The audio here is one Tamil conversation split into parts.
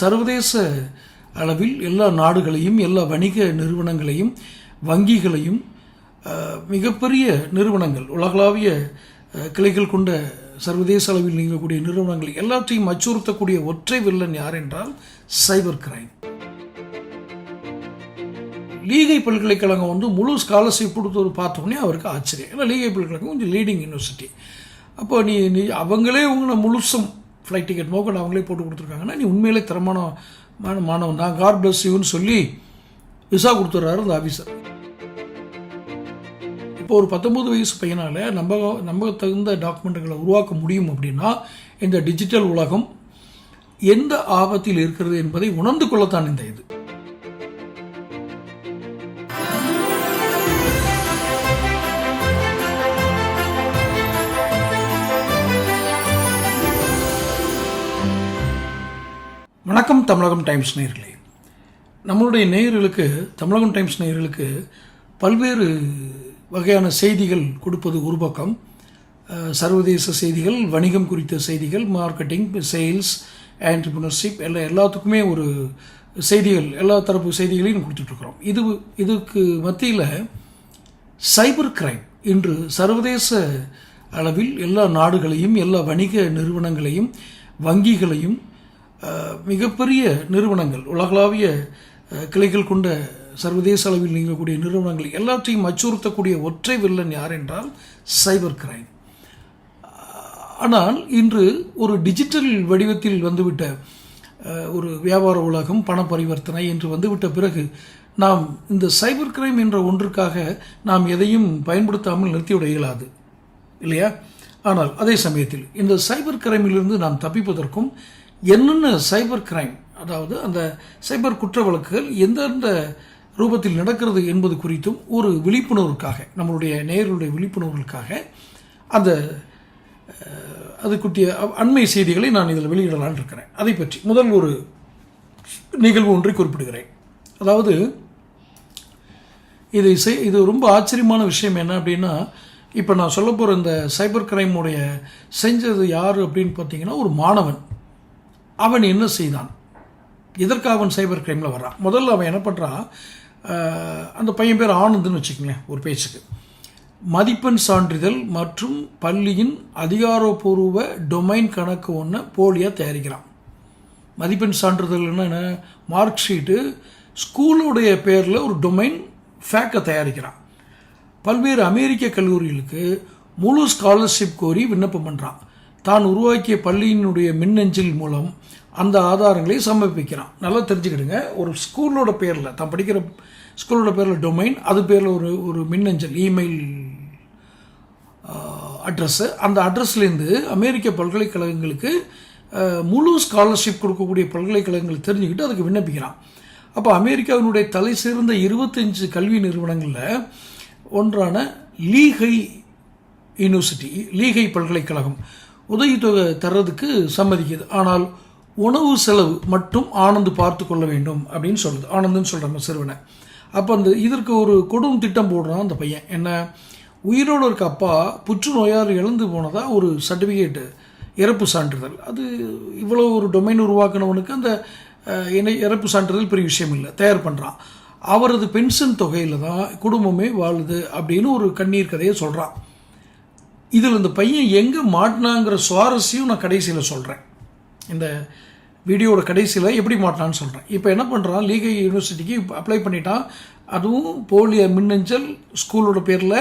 சர்வதேச அளவில் எல்லா நாடுகளையும் எல்லா வணிக நிறுவனங்களையும் வங்கிகளையும் மிகப்பெரிய நிறுவனங்கள் உலகளாவிய கிளைகள் கொண்ட சர்வதேச அளவில் நீங்கக்கூடிய நிறுவனங்கள் எல்லாத்தையும் அச்சுறுத்தக்கூடிய ஒற்றை வில்லன் யார் என்றால் சைபர் கிரைம். லீகை பல்கலைக்கழகம் வந்து முழு ஸ்காலர்ஷிப் கொடுத்தது பார்த்தோன்னே அவருக்கு ஆச்சரியம். ஏன்னா லீகை பல்கலைக்கழகம் கொஞ்சம் லீடிங் யூனிவர்சிட்டி அப்போ நீ நீ அவங்களே உங்களை முழுசும் ஃப்ளைட் டிக்கெட் மோக்கல் அவங்களே போட்டு கொடுத்துருக்காங்கன்னா நீ உண்மையிலே திறமான மான- மாணவன் தான். காட் பிளஸ் யூன்னு சொல்லி விசா கொடுத்துட்றாரு அந்த ஆஃபீஸர் இப்போ ஒரு பத்தொம்பது வயசு பையனால் நம்ப நம்ப தகுந்த டாக்குமெண்ட்டுகளை உருவாக்க முடியும் அப்படின்னா இந்த டிஜிட்டல் உலகம் எந்த ஆபத்தில் இருக்கிறது என்பதை உணர்ந்து கொள்ளத்தான் இந்த இது. வணக்கம் தமிழகம் டைம்ஸ் நேயர்களே நம்மளுடைய நேயர்களுக்கு தமிழகம் டைம்ஸ் நேயர்களுக்கு பல்வேறு வகையான செய்திகள் கொடுப்பது ஒரு பக்கம். சர்வதேச செய்திகள் வணிகம் குறித்த செய்திகள் மார்க்கெட்டிங் சேல்ஸ் ஆண்டர்பிரினர்ஷிப் எல்லா எல்லாத்துக்குமே ஒரு செய்திகள் எல்லா தரப்பு செய்திகளையும் கொடுத்துட்ருக்குறோம். இது இதுக்கு மத்தியில் சைபர் கிரைம் இன்று சர்வதேச அளவில் எல்லா நாடுகளையும் எல்லா வணிக நிறுவனங்களையும் வங்கிகளையும் மிகப்பெரிய நிறுவனங்கள் உலகளாவிய கிளைகள் கொண்ட சர்வதேச அளவில் நீங்கக்கூடிய நிறுவனங்கள் எல்லாத்தையும் அச்சுறுத்தக்கூடிய ஒற்றை வில்லன் யார் என்றால் சைபர் கிரைம். ஆனால் இன்று ஒரு டிஜிட்டல் வடிவத்தில் வந்துவிட்ட ஒரு வியாபார உலகம் பண பரிவர்த்தனை என்று வந்துவிட்ட பிறகு நாம் இந்த சைபர் கிரைம் என்ற ஒன்றுக்காக நாம் எதையும் பயன்படுத்தாமல் நிறுத்திவிட இயலாது இல்லையா? ஆனால் அதே சமயத்தில் இந்த சைபர் கிரைமிலிருந்து நாம் தப்பிப்பதற்கும் என்னென்ன சைபர் கிரைம் அதாவது அந்த சைபர் குற்ற வழக்குகள் எந்தெந்த ரூபத்தில் நடக்கிறது என்பது குறித்தும் ஒரு விழிப்புணர்வுக்காக நம்மளுடைய நேயர்களுடைய விழிப்புணர்வுக்காக அந்த அதுக்குட்டிய அண்மை செய்திகளை நான் இதில் வெளியிடலான் இருக்கிறேன். அதை பற்றி முதல் ஒரு நிகழ்வு ஒன்றை குறிப்பிடுகிறேன். அதாவது இதை செய் இது ரொம்ப ஆச்சரியமான விஷயம் என்ன அப்படின்னா இப்போ நான் சொல்ல போகிற இந்த சைபர் கிரைமுடைய செஞ்சது யார் அப்படின்னு பார்த்தீங்கன்னா ஒரு மாணவன். அவன் என்ன செய்தான்? எதற்காக அவன் சைபர் கிரைமில் வர்றான்? முதல்ல அவன் என்ன பண்ணுறான் அந்த பையன் பேர் ஆனந்த்னு வச்சுக்கோங்களேன் ஒரு பேச்சுக்கு. மதிப்பெண் சான்றிதழ் மற்றும் பள்ளியின் அதிகாரப்பூர்வ டொமைன் கணக்கு ஒன்று போலியாக தயாரிக்கிறான். மதிப்பெண் சான்றிதழ்னா என்ன மார்க் ஷீட்டு ஸ்கூலுடைய பேரில் ஒரு டொமைன் ஃபேக்கை தயாரிக்கிறான். பல்வேறு அமெரிக்க கல்லூரிகளுக்கு முழு ஸ்காலர்ஷிப் கோரி விண்ணப்பம் பண்ணுறான் தான் உருவாக்கிய பள்ளியினுடைய மின்னஞ்சல் மூலம் அந்த ஆதாரங்களை சமர்ப்பிக்கிறான். நல்லா தெரிஞ்சுக்கிடுங்க. ஒரு ஸ்கூலோட பேரில் தான் படிக்கிற ஸ்கூலோட பேரில் டொமைன் அது பேரில் ஒரு ஒரு மின்னஞ்சல் இமெயில் அட்ரஸ்ஸு அந்த அட்ரஸ்லேருந்து அமெரிக்க பல்கலைக்கழகங்களுக்கு முழு ஸ்காலர்ஷிப் கொடுக்கக்கூடிய பல்கலைக்கழகங்கள் தெரிஞ்சுக்கிட்டு அதுக்கு விண்ணப்பிக்கிறான். அப்போ அமெரிக்காவினுடைய தலை சிறந்த இருபத்தஞ்சு கல்வி நிறுவனங்களில் ஒன்றான லீகை யூனிவர்சிட்டி லீகை பல்கலைக்கழகம். உதவித்தொகை தர்றதுக்கு சம்மதிக்குது. ஆனால் உணவு செலவு மட்டும் ஆனந்த் பார்த்து கொள்ள வேண்டும் அப்படின்னு சொல்லுது. ஆனந்த்னு சொல்கிறாங்க சிறுவனை. அப்போ அந்த இதற்கு ஒரு கொடும் திட்டம் போடுறான் அந்த பையன். என்ன? உயிரோடு இருக்க அப்பா புற்றுநோயால் இழந்து போனதாக ஒரு சர்டிஃபிகேட்டு இறப்பு சான்றிதழ். அது இவ்வளோ ஒரு டொமைன் உருவாக்கினவனுக்கு அந்த அஹ், இணை இறப்பு சான்றிதழ் பெரிய விஷயம் இல்லை. தயார் பண்ணுறான் அவரது பென்ஷன் தொகையில் தான் குடும்பமே வாழுது அப்படின்னு ஒரு கண்ணீர் கதையை சொல்கிறான் இதில் இந்த பையன் எங்கே மாட்டினாங்கிற சுவாரஸ்யம் நான் கடைசியில் சொல்கிறேன் இந்த வீடியோட கடைசியில் எப்படி மாட்டினான்னு சொல்கிறேன் இப்போ என்ன பண்ணுறான் லீகை யூனிவர்சிட்டிக்கு அப்ளை பண்ணிட்டான். அதுவும் போலிய மின்னஞ்சல் ஸ்கூலோட பேரில்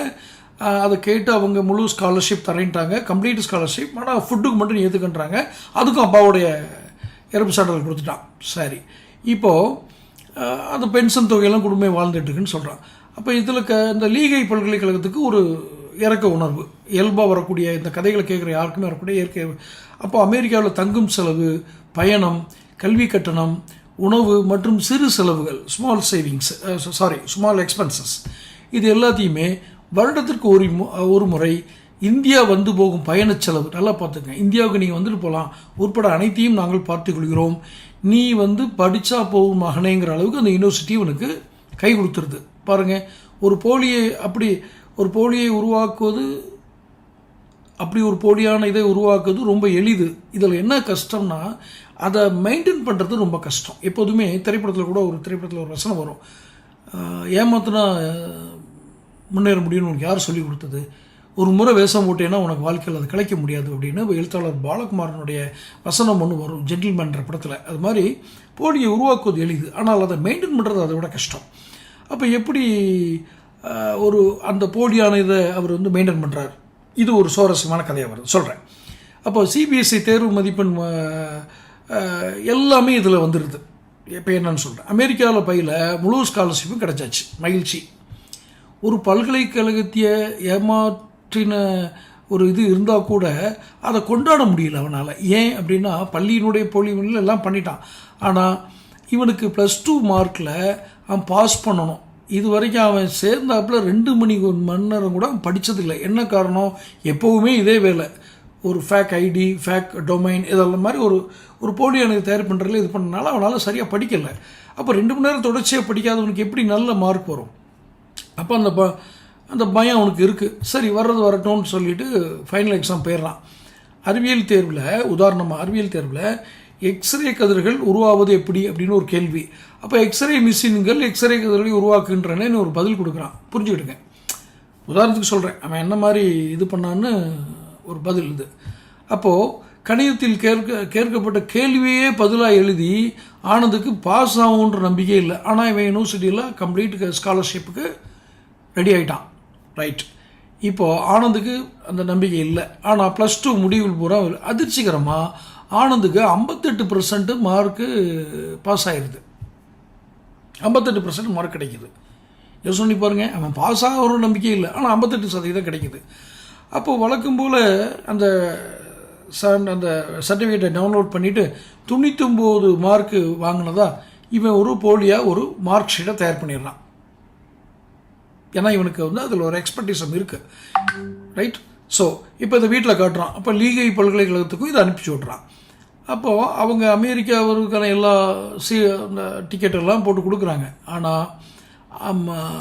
அதை கேட்டு அவங்க முழு ஸ்காலர்ஷிப் தரேன்ட்டாங்க. கம்ப்ளீட் ஸ்காலர்ஷிப் ஆனால் ஃபுட்டுக்கு மட்டும் ஏற்றுக்கன்றாங்க அதுக்கும் அப்பாவுடைய இறப்பு சான்றிதழ் கொடுத்துட்டான். சரி. இப்போது அந்த பென்ஷன் தொகையெல்லாம் குடும்பம் வாழ்ந்துட்டு இருக்குன்னு சொல்கிறான் அப்போ இதில் க இந்த லீகை பல்கலைக்கழகத்துக்கு ஒரு இறக்க உணர்வு. இயல்பாக வரக்கூடிய இந்த கதைகளை கேட்குற யாருக்குமே வரக்கூடிய இயற்கை. அப்போ அமெரிக்காவில் தங்கும் செலவு பயணம் கல்வி கட்டணம் உணவு மற்றும் சிறு செலவுகள் small savings sorry small expenses இது எல்லாத்தையுமே வருடத்திற்கு ஒரு மு- ஒரு முறை இந்தியா வந்து போகும் பயணச் செலவு. நல்லா பார்த்துங்க. இந்தியாவுக்கு நீங்கள் வந்துட்டு போகலாம் உட்பட அனைத்தையும் நாங்கள் பார்த்துக்கொள்கிறோம் நீ வந்து படித்தா போகும் மகனேங்கிற அளவுக்கு அந்த யூனிவர்சிட்டி உனக்கு கை கொடுத்துருது. பாருங்கள் ஒரு போலியை அப்படி ஒரு போலியை உருவாக்குவது அப்படி ஒரு போலியான இதை உருவாக்குவது ரொம்ப எளிது. இதில் என்ன கஷ்டம்னா அதை மெயின்டைன் பண்ணுறது ரொம்ப கஷ்டம். எப்போதுமே திரைப்படத்தில் கூட ஒரு திரைப்படத்தில் ஒரு வசனம் வரும். ஏமாத்தினா முன்னேற முடியும்னு உனக்கு யார் சொல்லி கொடுத்தது? ஒரு முறை வேஷம் போட்டேன்னா உனக்கு வாழ்க்கையில் அது கிடைக்க முடியாது அப்படின்னு எழுத்தாளர் பாலகுமாரனுடைய வசனம் ஒன்று வரும் ஜென்டில்மேன்ற படத்தில். அது மாதிரி போலியை உருவாக்குவது எளிது. ஆனால் அதை மெயின்டைன் பண்ணுறது அதை விட கஷ்டம். அப்போ எப்படி ஒரு அந்த போலியான இதை அவர் வந்து மெயின்டைன் பண்ணுறார் இது ஒரு சுவாரஸ்யமான கதையாக வருது. சொல்கிறேன் அப்போ சிபிஎஸ்சி தேர்வு மதிப்பெண் எல்லாமே இதில் வந்துடுது இப்போ என்னன்னு சொல்கிறேன் அமெரிக்காவில் பையில் முழு ஸ்காலர்ஷிப்பும் கிடச்சாச்சு. மகிழ்ச்சி. ஒரு பல்கலைக்கழகத்தைய ஏமாற்றின ஒரு இது இருந்தால் கூட அதை கொண்டாட முடியல அவனால். ஏன் அப்படின்னா பள்ளியினுடைய பொழிவுல எல்லாம் பண்ணிட்டான். ஆனால் இவனுக்கு ப்ளஸ் டூ மார்க்கில் அவன் பாஸ் பண்ணணும். இது வரைக்கும் அவன் சேர்ந்தாப்புல ரெண்டு மணிக்கு ஒரு மணி நேரம் கூட அவன் படித்ததில்லை என்ன காரணம்? எப்போவுமே இதே வேலை. ஒரு ஃபேக் ஐடி ஃபேக் டொமைன் இதெல்லாம் மாதிரி ஒரு ஒரு போலி எனக்கு தயார் பண்ணுறதுல இது பண்ணனால அவனால் சரியாக படிக்கலை. அப்போ ரெண்டு மணி நேரம் தொடர்ச்சியாக படிக்காதவனுக்கு எப்படி நல்ல மார்க் வரும்? அப்போ அந்த ப அந்த பயம் அவனுக்கு இருக்குது சரி வர்றது வரட்டும்னு சொல்லிட்டு ஃபைனல் எக்ஸாம் போயிடுறான் அறிவியல் தேர்வில் உதாரணமாக அறிவியல் தேர்வில் எக்ஸ்ரே கதிர்கள் உருவாவது எப்படி அப்படின்னு ஒரு கேள்வி. அப்போ எக்ஸ்ரே மிஷின்கள் எக்ஸ்ரே கதிர்களை உருவாக்குன்றனேன்னு ஒரு பதில் கொடுக்குறான். புரிஞ்சுக்கிடுங்க. உதாரணத்துக்கு சொல்கிறேன் அவன் என்ன மாதிரி இது பண்ணான்னு ஒரு பதில் இது. அப்போது கணிதத்தில் கேட்க கேட்கப்பட்ட கேள்வியே பதிலாக எழுதி ஆனந்துக்கு பாஸ் ஆகுன்ற நம்பிக்கை இல்லை. ஆனால் இவன் யூனிவர்சிட்டியில் கம்ப்ளீட் ஸ்காலர்ஷிப்புக்கு ரெடி ஆகிட்டான் ரைட் இப்போது ஆனந்துக்கு அந்த நம்பிக்கை இல்லை. ஆனால் ப்ளஸ் டூ முடிவில் பூரா அதிர்ச்சிகரமாக ஆனந்துக்கு ஐம்பத்தெட்டு பர்சன்ட் மார்க்கு பாஸ் ஆயிடுது ஐம்பத்தெட்டு பர்சன்ட் மார்க் கிடைக்கிது. யோசனை பாருங்கள் பாருங்க அவன் பாஸ் ஆக ஒரு நம்பிக்கை இல்லை ஆனால் ஐம்பத்தெட்டு சதவீதம் கிடைக்கிது. அப்போது வழக்கம் போல் அந்த சன் அந்த சர்டிஃபிகேட்டை டவுன்லோட் பண்ணிவிட்டு தொண்ணூத்தொம்பது மார்க்கு வாங்கினதா இவன் ஒரு போலியாக ஒரு மார்க் ஷீட்டை தயார் பண்ணிடுறான். ஏன்னா இவனுக்கு வந்து அதில் ஒரு எக்ஸ்பர்டிசம் இருக்குது ரைட் ஸோ இப்போ இதை வீட்டில் காட்டுறான். அப்போ லீகை பல்கலைக்கழகத்துக்கும் இதை அனுப்பிச்சி விட்றான் அப்போது அவங்க அமெரிக்காவிற்கான எல்லா சீ அந்த டிக்கெட் எல்லாம் போட்டு கொடுக்குறாங்க. ஆனால்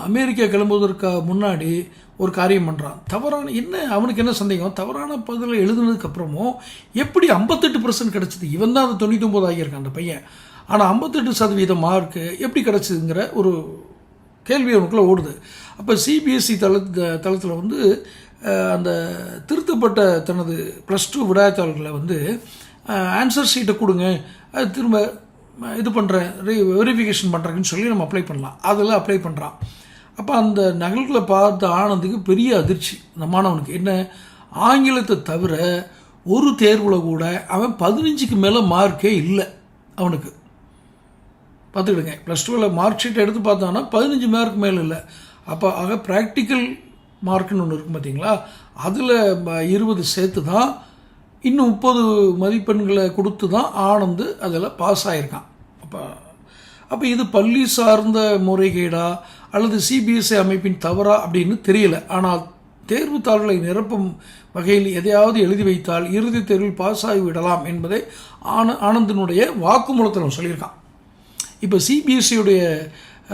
அமெரிக்கா கிளம்புவதற்கு முன்னாடி ஒரு காரியம் பண்ணுறான் தவறான என்ன அவனுக்கு என்ன சந்தேகம்? தவறான பதில் எழுதுனதுக்கப்புறமும் எப்படி ஐம்பத்தெட்டு பர்சன்ட் கிடச்சிது? இவன் தான் அந்த தொண்ணூத்தொம்பது ஆகியிருக்கான் அந்த பையன். ஆனால் ஐம்பத்தெட்டு சதவீத மார்க்கு எப்படி கிடச்சிதுங்கிற ஒரு கேள்வி அவனுக்குள்ளே ஓடுது. அப்போ சிபிஎஸ்சி தள தளத்தில் வந்து அந்த திருத்தப்பட்ட தனது ப்ளஸ் டூ விடாத்தாளர்களை வந்து ஆன்சர் ஷீட்டை கொடுங்க. அது திரும்ப இது பண்ணுறேன் வெரிஃபிகேஷன் பண்ணுறேன்னு சொல்லி நம்ம அப்ளை பண்ணலாம். அதில் அப்ளை பண்ணுறான் அப்போ அந்த நகல்களை பார்த்த ஆனந்துக்கு பெரிய அதிர்ச்சி. இந்த மாணவனுக்கு என்ன? ஆங்கிலத்தை தவிர ஒரு தேர்வில் கூட அவன் பதினஞ்சுக்கு மேலே மார்க்கே இல்லை அவனுக்கு. பார்த்துக்கிடுங்க. ப்ளஸ் டூவில் மார்க் ஷீட் எடுத்து பார்த்தான்னா பதினஞ்சு மார்க் மேலே இல்லை. அப்போ ஆக ப்ராக்டிக்கல் மார்க்குன்னு ஒன்று இருக்கும் பார்த்தீங்களா அதில் இருபது சேர்த்து தான் இன்னும் முப்பது மதிப்பெண்களை கொடுத்து தான் ஆனந்து அதில் பாஸ் ஆகியிருக்கான் அப்போ அப்போ இது பள்ளி சார்ந்த முறைகேடா அல்லது சிபிஎஸ்இ அமைப்பின் தவறா அப்படின்னு தெரியல. ஆனால் தேர்வுத் தாள்களை நிரப்பும் வகையில் எதையாவது எழுதி வைத்தால் இறுதித் தேர்வில் பாஸ் ஆகிவிடலாம் என்பதை ஆன ஆனந்தினுடைய வாக்குமூலத்தில் சொல்லியிருக்கான். இப்போ சிபிஎஸ்சியுடைய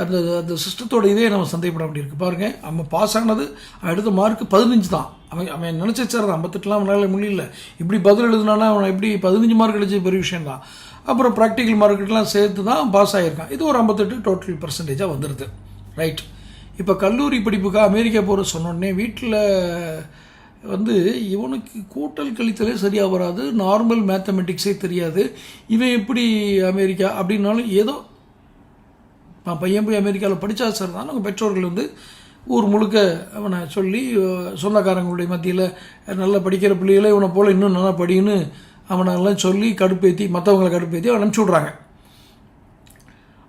அந்த அந்த சிஸ்டத்தோட இதே நம்ம சந்தேகப்பட வேண்டியிருக்கு. பாருங்கள் அவன் பாஸ் ஆனது அவன் எடுத்த மார்க்கு பதினஞ்சு தான். அவன் அவன் நினச்சி வச்சார் ஐம்பத்தெட்டுலாம் அவனால் முடியல. இப்படி பதில் எழுதுனானா அவன் எப்படி பதினஞ்சு மார்க் அடிச்சது பெரிய விஷயம் தான் அப்புறம் ப்ராக்டிக்கல் மார்க்கெட்லாம் சேர்த்து தான் பாஸ் ஆகியிருக்கான் இது ஒரு ஐம்பத்தெட்டு டோட்டல் பர்சன்டேஜாக வந்துடுது ரைட் இப்போ கல்லூரி படிப்புக்காக அமெரிக்கா போகிற சொன்னோடனே வீட்டில் வந்து இவனுக்கு கூட்டல் கழித்தலே சரியாக வராது. நார்மல் மேத்தமெட்டிக்ஸே தெரியாது. இவன் எப்படி அமெரிக்கா அப்படின்னாலும் ஏதோ பையன் போய் அமெரிக்காவில் படித்தா சார் தான் அவங்க பெற்றோர்கள் வந்து ஊர் முழுக்க அவனை சொல்லி சொந்தக்காரங்களுடைய மத்தியில் நல்லா படிக்கிற பிள்ளைகளை இவனை போல் இன்னும் நல்லா படின்னு அவனெல்லாம் சொல்லி கடுப்பேற்றி மற்றவங்களை கடுப்பேற்றி அவனை அனுப்பிச்சி விட்றாங்க.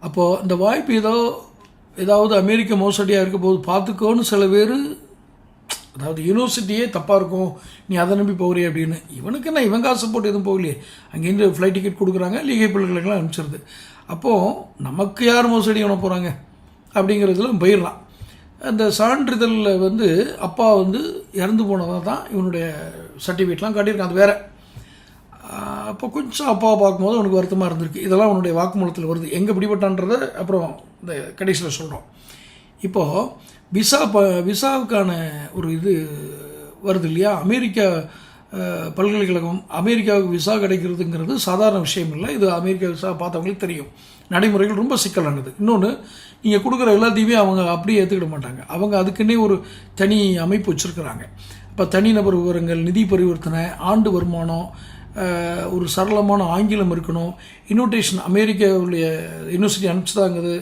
அப்போது இந்த வாய்ப்பு ஏதோ ஏதாவது அமெரிக்க மோசடியாக இருக்க போது பார்த்துக்கோன்னு சில பேர் அதாவது யூனிவர்சிட்டியே தப்பாக இருக்கும் நீ அதை நம்பி போகிறே அப்படின்னு. இவனுக்கு என்ன இவன் காசு போட்டு எதுவும் போகலையே. அங்கேருந்து ஃப்ளைட் டிக்கெட் கொடுக்குறாங்க லீகை பிள்ளைகளுக்கெல்லாம் அனுப்பிச்சிருது. அப்போது நமக்கு யார் மோசடி பண்ண போகிறாங்க அப்படிங்கிறதுல போயிடலாம். அந்த சான்றிதழில் வந்து அப்பா வந்து இறந்து போனதாக தான் இவனுடைய சர்டிஃபிகேட்லாம் காட்டியிருக்கான். அது வேற. அப்போ கொஞ்சம் அப்பாவை பார்க்கும்போது அவனுக்கு வருத்தமாக இருந்திருக்கு. இதெல்லாம் அவனுடைய வாக்குமூலத்தில் வருது. எங்கே பிடிபட்டான்றத அப்புறம் இந்த கடைசியில் சொல்கிறோம் இப்போது விசா ப விசாவுக்கான ஒரு இது வருது இல்லையா? அமெரிக்கா பல்கலைக்கழகம் அமெரிக்காவுக்கு விசா கிடைக்கிறதுங்கிறது சாதாரண விஷயம் இல்லை. இது அமெரிக்கா விசா பார்த்தவங்களுக்கு தெரியும். நடைமுறைகள் ரொம்ப சிக்கலானது. இன்னொன்று நீங்கள் கொடுக்குற எல்லாத்தையுமே அவங்க அப்படியே ஏற்றுக்கிட மாட்டாங்க. அவங்க அதுக்குன்னே ஒரு தனி அமைப்பு வச்சுருக்கிறாங்க. இப்போ தனிநபர் விவரங்கள் நிதி பரிவர்த்தனை ஆண்டு வருமானம் ஒரு சரளமான ஆங்கிலம் இருக்கணும் இன்விடேஷன் அமெரிக்காவுடைய யூனிவர்சிட்டி அனுப்பிச்சுதாங்குது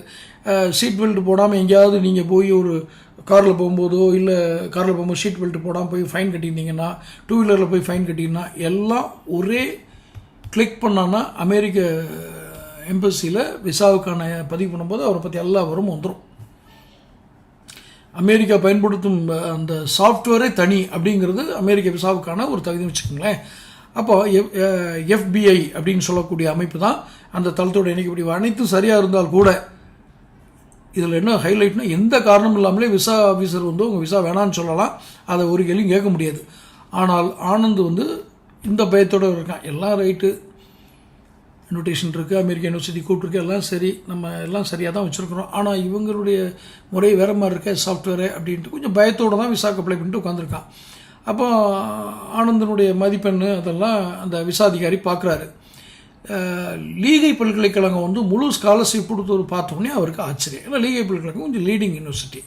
சீட் பெல்ட் போடாமல் எங்கேயாவது நீங்கள் போய் ஒரு காரில் போகும்போதோ இல்லை காரில் போகும்போது ஷீட் பெல்ட் போடாமல் போய் ஃபைன் கட்டியிருந்தீங்கன்னா டூ வீலரில் போய் ஃபைன் கட்டிங்கன்னா எல்லாம் ஒரே கிளிக் பண்ணான்னா அமெரிக்க uh, எம்பசியில் விசாவுக்கான பதிவு பண்ணும்போது அவரை பற்றி எல்லா வரும் வந்துடும் அமெரிக்கா பயன்படுத்தும் uh, அந்த சாஃப்ட்வேரே தனி அப்படிங்கிறது அமெரிக்க விசாவுக்கான ஒரு தகுதி வச்சுக்கோங்களேன். அப்போ எஃப் எஃபிஐ uh, அப்படின்னு சொல்லக்கூடிய அமைப்பு தான் அந்த தளத்தோடு இணைக்கக்கூடிய அனைத்தும் சரியாக இருந்தால் கூட இதில் என்ன ஹைலைட்னா எந்த காரணம் இல்லாமலே விசா ஆஃபீஸர் வந்து உங்கள் விசா வேணான்னு சொல்லலாம். அதை ஒரு கேள்வியும் கேட்க முடியாது. ஆனால் ஆனந்த் வந்து இந்த பயத்தோடு இருக்கான். எல்லாம் ரைட்டு இன்விடேஷன் இருக்குது அமெரிக்க யூனிவர்சிட்டி கூப்பிட்டுருக்கு எல்லாம் சரி. நம்ம எல்லாம் சரியாக தான் வச்சுருக்குறோம். ஆனால் இவங்களுடைய முறை வேறு மாதிரி இருக்க? சாஃப்ட்வேரு அப்படின்ட்டு கொஞ்சம் பயத்தோடு தான் விசாக்கு அப்ளை பண்ணிட்டு உட்காந்துருக்கான் அப்போ ஆனந்தனுடைய மதிப்பெண் அதெல்லாம் அந்த விசா அதிகாரி பார்க்குறாரு. லீகை பல்கலைக்கழகம் வந்து முழு ஸ்காலர்ஷிப் கொடுத்தது பார்த்தோன்னே அவருக்கு ஆச்சரியம். ஏன்னா லீகை பல்கலைக்கழகம் கொஞ்சம் லீடிங் யூனிவர்சிட்டி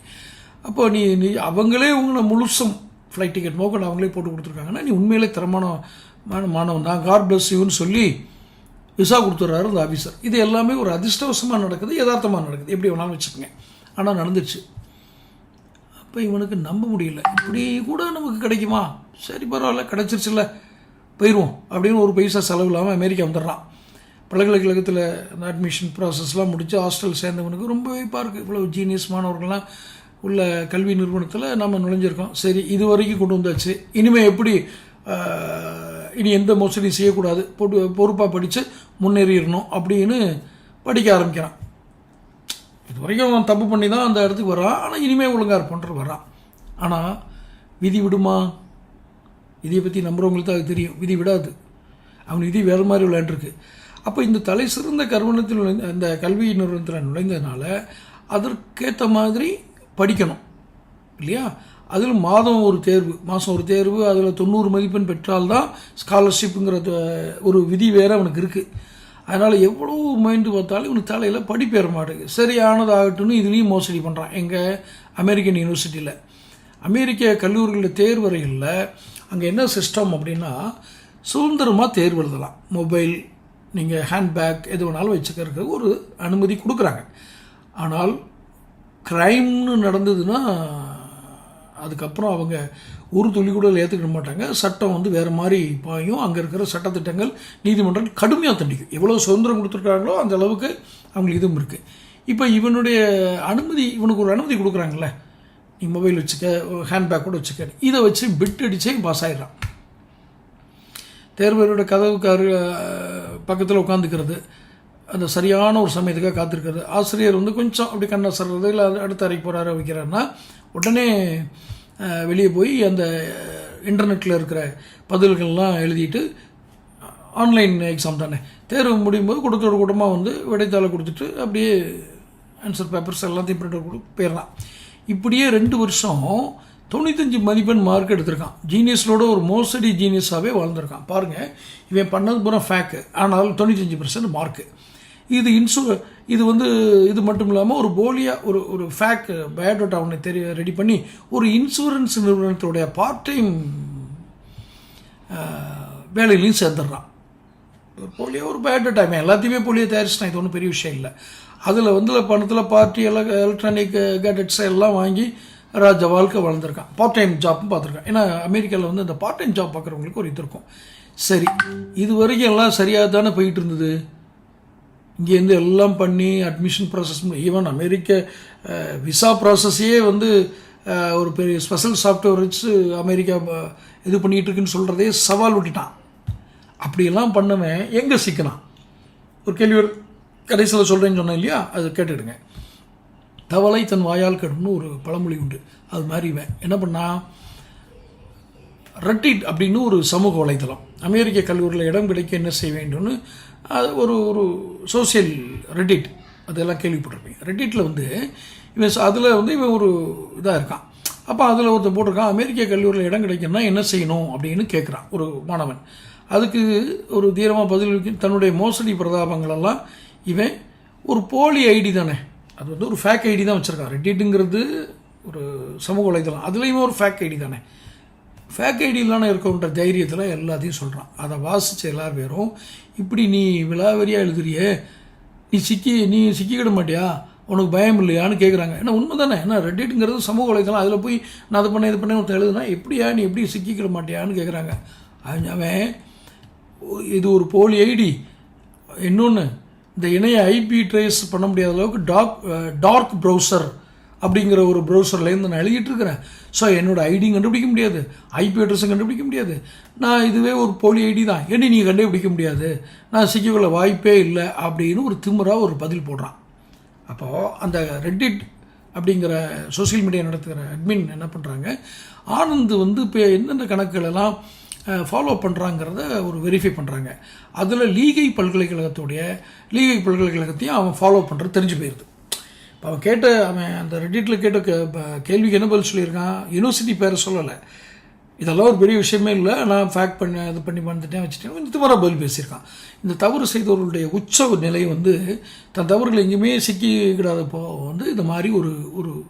அப்போ நீ நீ அவங்களே உங்களை முழுசும் ஃப்ளைட் டிக்கெட் மோக்கன் அவங்களே போட்டு கொடுத்துருக்காங்கன்னா நீ உண்மையிலே தரமான மாணவன் தான். காட் பிளஸ் யூன்னு சொல்லி விசா கொடுத்துட்றாரு அந்த ஆஃபீஸர் இது எல்லாமே ஒரு அதிர்ஷ்டவசமாக நடக்குது யதார்த்தமாக நடக்குது. எப்படி வேணாலும் வச்சுக்கோங்க. ஆனால் நடந்துச்சு அப்போ இவனுக்கு நம்ப முடியல. இப்படி கூட நமக்கு கிடைக்குமா? சரி பரவாயில்ல. கிடச்சிருச்சுல்ல. போயிடுவோம் அப்படின்னு ஒரு பைசா செலவு இல்லாமல் அமெரிக்கா வந்துடுறான். பல்கலைக்கழகத்தில் அந்த அட்மிஷன் ப்ராசஸ்லாம் முடித்து ஹாஸ்டல் சேர்ந்தவனுக்கு ரொம்ப வைப்பாக இருக்குது இவ்வளோ ஜீனியஸ் மாணவர்கள்லாம் உள்ள கல்வி நிறுவனத்தில் நம்ம நுழைஞ்சிருக்கோம். சரி இது வரைக்கும் கொண்டு வந்தாச்சு. இனிமேல் எப்படி இனி எந்த மோசடியும் செய்யக்கூடாது. போட்டு பொறுப்பாக படித்து முன்னேறிடணும் அப்படின்னு படிக்க ஆரம்பிக்கிறான். இது வரைக்கும் அவன் தப்பு பண்ணி தான் அந்த இடத்துக்கு வரான் ஆனால் இனிமேல் ஒழுங்காக இருப்பான்ட்டு வரான் ஆனால் விதி விடுமா? விதியை பற்றி நம்புகிறவங்களுக்கு தான் அது தெரியும். விதி விடாது. அவன் விதி வேறு மாதிரி விளையாண்டுருக்கு அப்போ இந்த தலை சிறந்த கருவணத்தில் நுழைந்த அந்த கல்வி நிறுவனத்தில் நுழைந்ததுனால அதற்கேற்ற மாதிரி படிக்கணும். இல்லையா? அதில் மாதம் ஒரு தேர்வு. மாதம் ஒரு தேர்வு அதில் தொண்ணூறு மதிப்பெண் பெற்றால்தான் ஸ்காலர்ஷிப்புங்கிற ஒரு விதி வேறு அவனுக்கு இருக்குது அதனால் எவ்வளோ மைண்டு பார்த்தாலும் இவனுக்கு தலையில் படிப்பேற மாட்டேங்குது. சரியானதாகட்டும்னு இதுலேயும் மோசடி பண்ணுறான் எங்கள் அமெரிக்கன் யூனிவர்சிட்டியில் அமெரிக்க கல்லூரிகளில் தேர்வறைகளில் அங்கே என்ன சிஸ்டம் அப்படின்னா சுதந்திரமாக தேர்வு எழுதலாம். மொபைல் நீங்கள் ஹேண்ட்பேக் எது வேணாலும் வச்சுக்கிறதுக்கு ஒரு அனுமதி கொடுக்குறாங்க. ஆனால் க்ரைம்னு நடந்ததுன்னா அதுக்கப்புறம் அவங்க ஒரு துளி கூட ஏற்றுக்கிட மாட்டாங்க. சட்டம் வந்து வேறு மாதிரி பாயும். அங்கே இருக்கிற சட்டத்திட்டங்கள் நீதிமன்றம் கடுமையாக தண்டிக்கும். எவ்வளோ சுதந்திரம் கொடுத்துருக்காங்களோ அந்த அளவுக்கு அவங்களுக்கு இதுவும் இருக்குது இப்போ இவனுடைய அனுமதி இவனுக்கு ஒரு அனுமதி கொடுக்குறாங்கல்ல. நீ மொபைல் வச்சுக்க ஹேண்ட்பேக் கூட வச்சுக்க. இதை வச்சு பிட் அடித்தே பாஸ் ஆயிடுறான். தேர்வரோட கதவுக்கு அரு பக்கத்தில் உட்காந்துக்கிறது அந்த சரியான ஒரு சமயத்துக்காக காத்திருக்கிறது. ஆசிரியர் வந்து கொஞ்சம் அப்படி கண்ணை சர்றது இல்லை அடுத்த அறைக்கு போகிறாரு வைக்கிறாருன்னா உடனே வெளியே போய் அந்த இன்டர்நெட்டில் இருக்கிற பதில்கள்லாம் எழுதிட்டு ஆன்லைன் எக்ஸாம் தானே. தேர்வு முடியும் போது கொடுத்தோட கூட்டமாக வந்து விடைத்தாளை கொடுத்துட்டு அப்படியே ஆன்சர் பேப்பர்ஸ் எல்லாத்தையும் பிரிண்ட் கொடு போயிடலாம். இப்படியே ரெண்டு வருஷம் தொண்ணூத்தஞ்சு மதிப்பெண் மார்க் எடுத்திருக்கான். ஜீனியஸோட ஒரு மோசடி ஜீனியஸாகவே வாழ்ந்திருக்கான். பாருங்கள் இவன் பண்ணது பூரா ஃபேக்கு ஆனால் தொண்ணூத்தஞ்சு பர்சன்ட் மார்க்கு இது இன்சூ இது வந்து இது மட்டும் இல்லாமல் ஒரு போலியாக ஒரு ஒரு ஃபேக் பயோடேட்டா ஒன்று தெரிய ரெடி பண்ணி ஒரு இன்சூரன்ஸ் நிறுவனத்துடைய பார்ட் டைம் வேலையிலையும் சேர்ந்துடுறான். ஒரு போலியோ ஒரு பயோடேட்டா இவன் எல்லாத்தையுமே போலியோ தயாரிச்சுனா இது ஒன்றும் பெரிய விஷயம் இல்லை. அதில் வந்து பணத்தில் பார்ட்டி எல்லாம் எலக்ட்ரானிக் கேட்டட்ஸ் எல்லாம் வாங்கி ராஜ வாழ்க்கை வளர்ந்துருக்கான் பார்ட் டைம் ஜாப்பும் பார்த்துருக்கான். ஏன்னா அமெரிக்காவில் வந்து இந்த பார்ட் டைம் ஜாப் பார்க்குறவங்களுக்கு ஒரு இது இருக்கும். சரி இது வரைக்கும் எல்லாம் சரியாக தானே போயிட்டு இருந்தது? இங்கேருந்து எல்லாம் பண்ணி அட்மிஷன் ப்ராசஸ் ஈவன் அமெரிக்க விசா ப்ராசஸையே வந்து ஒரு பெரிய ஸ்பெஷல் சாஃப்ட்வேர் வச்சு அமெரிக்கா இது பண்ணிகிட்டு இருக்குன்னு சொல்கிறதே சவால் விட்டுட்டான். அப்படியெல்லாம் பண்ணவன் எங்கே சிக்கலாம் ஒரு கேள்வி வருது. கடைசியில் சொல்கிறேன்னு சொன்னேன் இல்லையா? அது கேட்டுடுங்க. தவளை தன் வாயால் கடும்னு ஒரு பழமொழி உண்டு. அது மாதிரி இவன். என்ன பண்ணா? ரெட்டிட் அப்படின்னு ஒரு சமூக வலைத்தளம். அமெரிக்க கல்லூரியில் இடம் கிடைக்க என்ன செய்ய வேண்டும்னு அது ஒரு ஒரு சோசியல் ரெட்டிட் அதெல்லாம் கேள்விப்பட்டிருப்பீங்க. ரெட்டிட்டில் வந்து இவன் அதில் வந்து இவன் ஒரு இதாக இருக்கான். அப்போ அதில் ஒருத்தர் போட்டிருக்கான் அமெரிக்க கல்லூரியில் இடம் கிடைக்கணும்னா என்ன செய்யணும்? அப்படின்னு கேட்குறான் ஒரு மாணவன். அதுக்கு ஒரு தீரமாக பதிலளிக்கும் தன்னுடைய மோசடி பிரதாபங்களெல்லாம் இவன் ஒரு போலி ஐடி தானே. அது வந்து ஒரு ஃபேக் ஐடி தான் வச்சுருக்கான். ரெட்டிட்டுங்கிறது ஒரு சமூக வலைதளம். அதுலேயுமே ஒரு ஃபேக் ஐடி தானே. ஃபேக் ஐடியிலான இருக்கன்ற தைரியத்தில் எல்லாத்தையும் சொல்கிறான் அதை வாசித்த எல்லா பேரும் இப்படி நீ விலாவரியாக எழுதுறியே? நீ சிக்கி நீ சிக்கிக்கிட மாட்டியா? உனக்கு பயம் இல்லையான்னு கேட்குறாங்க ஏன்னா உண்மை தானே? ஏன்னா ரெட்டிட்டுங்கிறது சமூக வலைதளம். அதில் போய் நான் அதை பண்ணேன் இது பண்ணேன் ஒருத்தர் எழுதுனா எப்படியா நீ எப்படி சிக்கிக்கிட மாட்டியான்னு கேட்குறாங்க அவன் இது ஒரு போலி ஐடி. இன்னொன்று இந்த இணைய ஐபி ட்ரேஸ் பண்ண முடியாத அளவுக்கு டாக் டார்க் ப்ரௌசர் அப்படிங்கிற ஒரு ப்ரௌசர்லேருந்து நான் எழுதிட்டு இருக்கிறேன் ஸோ என்னோடய ஐடியும் கண்டுபிடிக்க முடியாது. ஐபி அட்ரஸும் கண்டுபிடிக்க முடியாது. நான் இதுவே ஒரு போலி ஐடி தான். என்ன நீ கண்டுபிடிக்க முடியாது. நான் சிக்கிக்கொள்ள வாய்ப்பே இல்லை அப்படின்னு ஒரு திமுறாக ஒரு பதில் போடுறான். அப்போது அந்த ரெட்டிட் அப்படிங்கிற சோஷியல் மீடியா நடத்துகிற அட்மின் என்ன பண்ணுறாங்க ஆனந்த் வந்து இப்போ என்னென்ன கணக்குகளெல்லாம் எல்லாம் ஃபாலோ பண்ணுறாங்கிறத ஒரு வெரிஃபை பண்ணுறாங்க அதில் லீகை பல்கலைக்கழகத்துடைய லீகை பல்கலைக்கழகத்தையும் அவன் ஃபாலோ பண்ணுறது தெரிஞ்சு போயிடுது இப்போ அவன் கேட்ட அவன் அந்த ரெடிட்டில் கேட்ட கேள்விக்கு என்ன பதில் சொல்லியிருக்கான்? யூனிவர்சிட்டி பேரை சொல்லலை. இதெல்லாம் ஒரு பெரிய விஷயமே இல்லை. நான் ஃபேக்ட் பண்ண இது பண்ணி வந்துட்டேன் வச்சுட்டேன். இந்த மாதிரி பதில் பேசியிருக்கான். இந்த தவறு செய்தவர்களுடைய உச்ச நிலை வந்து தன் தவறுகள் எங்கேயுமே சிக்கிக்கிடாதப்போ வந்து இந்த மாதிரி ஒரு ஒரு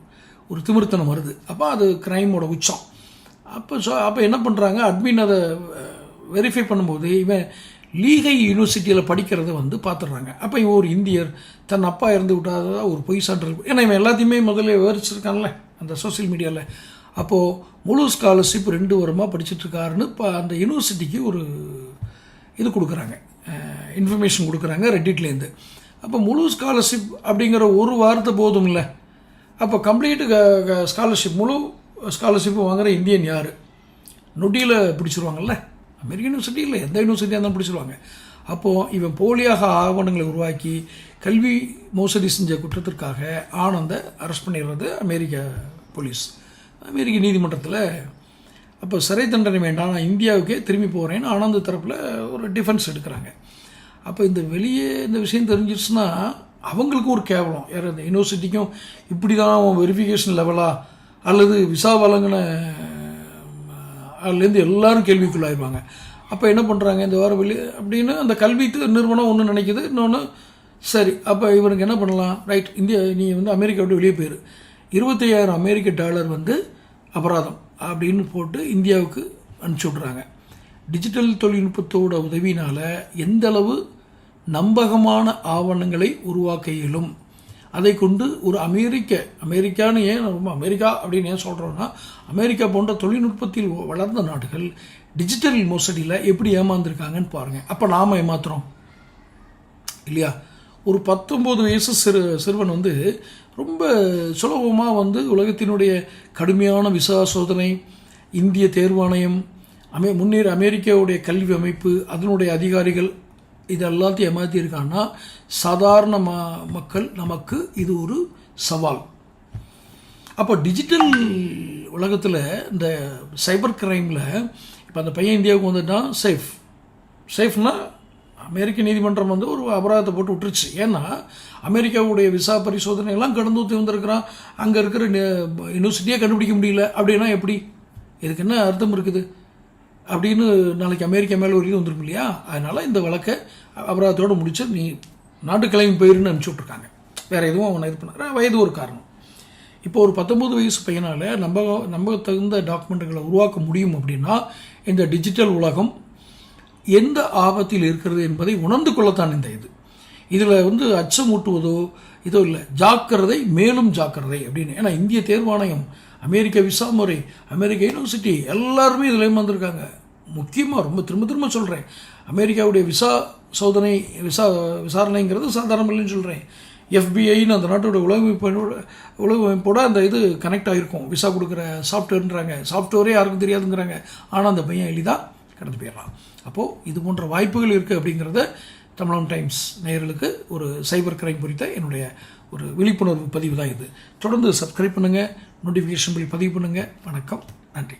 ஒரு திமிர்த்தனம் வருது. அப்போ அது கிரைமோட உச்சம். அப்போ ஸோ அப்போ என்ன பண்ணுறாங்க அட்மின் அதை வெரிஃபை பண்ணும்போது இவன் லீகை யூனிவர்சிட்டியில் படிக்கிறத வந்து பார்த்துடுறாங்க அப்போ இவன் ஒரு இந்தியர் தன் அப்பா இருந்து விட்டாததாக ஒரு பொய் சான்று ஏன்னா இவன் எல்லாத்தையுமே முதல்ல விவரிச்சிருக்கான்ல அந்த சோஷியல் மீடியாவில் அப்போது முழு ஸ்காலர்ஷிப் ரெண்டு வருமா படிச்சுட்ருக்காருன்னு இப்போ அந்த யூனிவர்சிட்டிக்கு ஒரு இது கொடுக்குறாங்க. இன்ஃபர்மேஷன் கொடுக்குறாங்க ரெட்டிட்லேருந்து அப்போ முழு ஸ்காலர்ஷிப் அப்படிங்கிற ஒரு வார்த்தை போதும் இல்லை அப்போ கம்ப்ளீட் ஸ்காலர்ஷிப் முழு ஸ்காலர்ஷிப் வாங்குகிற இந்தியன் யார்? நொடியில் பிடிச்சிருவாங்கல்ல? அமெரிக்கன் யூனிவர்சிட்டி இல்லை எந்த யூனிவர்சிட்டியாக இருந்தாலும் பிடிச்சிருவாங்க. அப்போது இவன் போலியாக ஆவணங்களை உருவாக்கி கல்வி மோசடி செஞ்ச குற்றத்திற்காக ஆனந்தை அரெஸ்ட் பண்ணிடுறது அமெரிக்க போலீஸ். அமெரிக்க நீதிமன்றத்தில் அப்போ சிறை தண்டனை வேண்டாம் நான் இந்தியாவுக்கே திரும்பி போகிறேன்னு ஆனந்த் தரப்பில் ஒரு டிஃபென்ஸ் எடுக்கிறாங்க. அப்போ இந்த வெளியே இந்த விஷயம் தெரிஞ்சிருச்சுன்னா அவங்களுக்கும் ஒரு கேவலம். யார் இந்த யூனிவர்சிட்டிக்கும் இப்படி தான் வெரிஃபிகேஷன் லெவலாக அல்லது விசா வழங்கின அதுலேருந்து எல்லாரும் கேள்விக்குள்ளாயிருவாங்க அப்போ என்ன பண்ணுறாங்க இந்த வாரம் வெளியே அப்படின்னு அந்த கல்வி நிறுவனம் ஒன்று நினைக்குது இன்னொன்று சரி அப்போ இவனுக்கு என்ன பண்ணலாம்? ரைட் இந்தியா நீ வந்து அமெரிக்கா விட்டு வெளியே போயிரு. இருபத்தையாயிரம் அமெரிக்க டாலர் வந்து அபராதம் அப்படின்னு போட்டு இந்தியாவுக்கு அனுப்பிச்சி விட்றாங்க. டிஜிட்டல் தொழில்நுட்பத்தோட உதவினால் எந்தளவு நம்பகமான ஆவணங்களை உருவாக்க இயலும் அதை கொண்டு ஒரு அமெரிக்க அமெரிக்கான்னு ஏன் ரொம்ப அமெரிக்கா அப்படின்னு ஏன் சொல்கிறோன்னா அமெரிக்கா போன்ற தொழில்நுட்பத்தில் வளர்ந்த நாடுகள் டிஜிட்டல் மோசடியில் எப்படி ஏமாந்துருக்காங்கன்னு பாருங்கள் அப்போ நாம் ஏமாத்துறோம். இல்லையா? ஒரு பத்தொம்போது வயசு சிறு சிறுவன் வந்து ரொம்ப சுலபமாக வந்து உலகத்தினுடைய கடுமையான விசா சோதனை இந்திய தேர்வாணையம் அமே முன்னேற அமெரிக்காவுடைய கல்வி அமைப்பு அதனுடைய அதிகாரிகள் இது எல்லாத்தையும் ஏமாற்றியிருக்காங்கன்னா சாதாரண ம மக்கள் நமக்கு இது ஒரு சவால். அப்போ டிஜிட்டல் உலகத்தில் இந்த சைபர் கிரைமில் இப்போ அந்த பையன் இந்தியாவுக்கு வந்துட்டான் சேஃப் சேஃப்னா அமெரிக்க நீதிமன்றம் வந்து ஒரு அபராதத்தை போட்டு விட்டுருச்சு. ஏன்னா அமெரிக்காவுடைய விசா பரிசோதனையெல்லாம் கடந்து ஊற்றி வந்திருக்கிறான். அங்கே இருக்கிற யூனிவர்சிட்டியே கண்டுபிடிக்க முடியல. அப்படின்னா எப்படி? இதுக்கு என்ன அர்த்தம் இருக்குது? அப்படின்னு நாளைக்கு அமெரிக்கா மேலே ஒரு இது வந்துடும் இல்லையா? அதனால் இந்த வழக்கை அபராதத்தோடு முடிச்சு நீ நாட்டு கிளம்பி போயிருன்னு அனுப்பிச்சி விட்ருக்காங்க வேறு எதுவும் அவனை இது பண்ண வயது ஒரு காரணம். இப்போ ஒரு பத்தொம்பது வயசு பையனால் நம்ப நம்ப தகுந்த டாக்குமெண்ட்டுகளை உருவாக்க முடியும் அப்படின்னா இந்த டிஜிட்டல் உலகம் எந்த ஆபத்தில் இருக்கிறது என்பதை உணர்ந்து கொள்ளத்தான் இந்த இது. இதில் வந்து அச்சமூட்டுவதோ இதோ இல்லை ஜாக்கிரதை மேலும் ஜாக்கிரதை அப்படின்னு. ஏன்னா இந்திய தேர்வாணையம் அமெரிக்க விசா முறை அமெரிக்க யூனிவர்சிட்டி எல்லாருமே இதுலேயும் வந்திருக்காங்க முக்கியமாக ரொம்ப திரும்ப திரும்ப சொல்கிறேன் அமெரிக்காவுடைய விசா சோதனை விசா விசாரணைங்கிறது சாதாரணம் இல்லைன்னு சொல்கிறேன் எஃபிஐன்னு அந்த நாட்டோட உலகமைப்போட உலகமைப்போட அந்த இது கனெக்ட் ஆகிருக்கும் விசா கொடுக்குற சாஃப்ட்வேர்ன்றாங்க சாஃப்ட்வேரே யாருக்கும் தெரியாதுங்கிறாங்க. ஆனால் அந்த பையன் எளிதாக கடந்து போயிடலாம். அப்போது இது போன்ற வாய்ப்புகள் இருக்குது அப்படிங்கிறத தமிழன் டைம்ஸ் நேயர்களுக்கு ஒரு சைபர் கிரைம் குறித்த என்னுடைய ஒரு விழிப்புணர்வு பதிவு தான் இது. தொடர்ந்து சப்ஸ்கிரைப் பண்ணுங்கள் நோட்டிஃபிகேஷன் பில் பதிவு பண்ணுங்கள் வணக்கம். நன்றி.